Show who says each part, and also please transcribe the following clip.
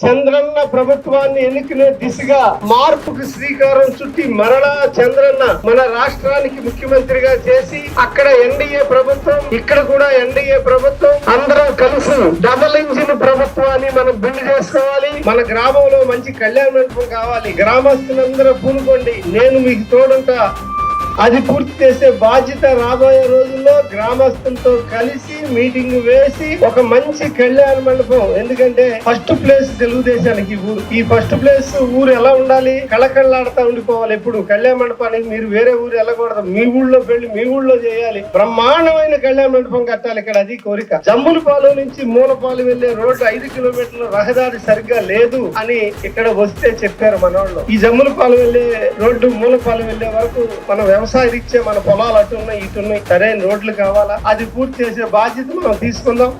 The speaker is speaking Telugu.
Speaker 1: చంద్రన్న ప్రభుత్వాన్ని ఎన్నుకునే దిశగా మార్పుకు శ్రీకారం చుట్టి మరలా చంద్రన్న మన రాష్ట్రానికి ముఖ్యమంత్రిగా చేసి అక్కడ ఎన్డీఏ ప్రభుత్వం ఇక్కడ కూడా ఎన్డీఏ ప్రభుత్వం అందరం కలిసి డబుల్ ఇంజిన్ ప్రభుత్వాన్ని మనం బిల్డ్ చేసుకోవాలి. మన గ్రామంలో మంచి కళ్యాణ మండపం కావాలి. గ్రామస్తులందరూ పూనుకోండి. నేను మీకు తోడుంటా. అది పూర్తి చేసే బాధ్యత రాబోయే రోజుల్లో గ్రామస్తులతో కలిసి మీటింగ్ వేసి ఒక మంచి కళ్యాణ మండపం. ఎందుకంటే ఫస్ట్ ప్లేస్ తెలుగుదేశానికి ఈ ఊరు. ఈ ఫస్ట్ ప్లేస్ ఊరు ఎలా ఉండాలి? కళకళలాడుతా ఉండిపోవాలి ఎప్పుడు. కళ్యాణ మండపానికి మీరు వేరే ఊరు వెళ్ళకూడదు. మీ ఊళ్ళో పెళ్ళి మీ ఊళ్ళో చేయాలి. బ్రహ్మాండమైన కళ్యాణ మండపం కట్టాలి ఇక్కడ అది కోరిక. జమ్ములపాలెం నుంచి మూలపాలు వెళ్ళే రోడ్డు ఐదు కిలోమీటర్ల రహదారి సరిగ్గా లేదు అని ఇక్కడ వస్తే చెప్పారు మనోళ్ళు. ఈ జమ్ములపాలెం వెళ్ళే రోడ్డు మూలపాలెం వెళ్ళే వరకు మన వ్యవసాయ రీత్యా మన పొలాలు అటు ఉన్నాయి ఇటు ఉన్నాయి సరైన రోడ్లు కావాలా? అది పూర్తి చేసే బాధ్యత మనం తీసుకుందాం.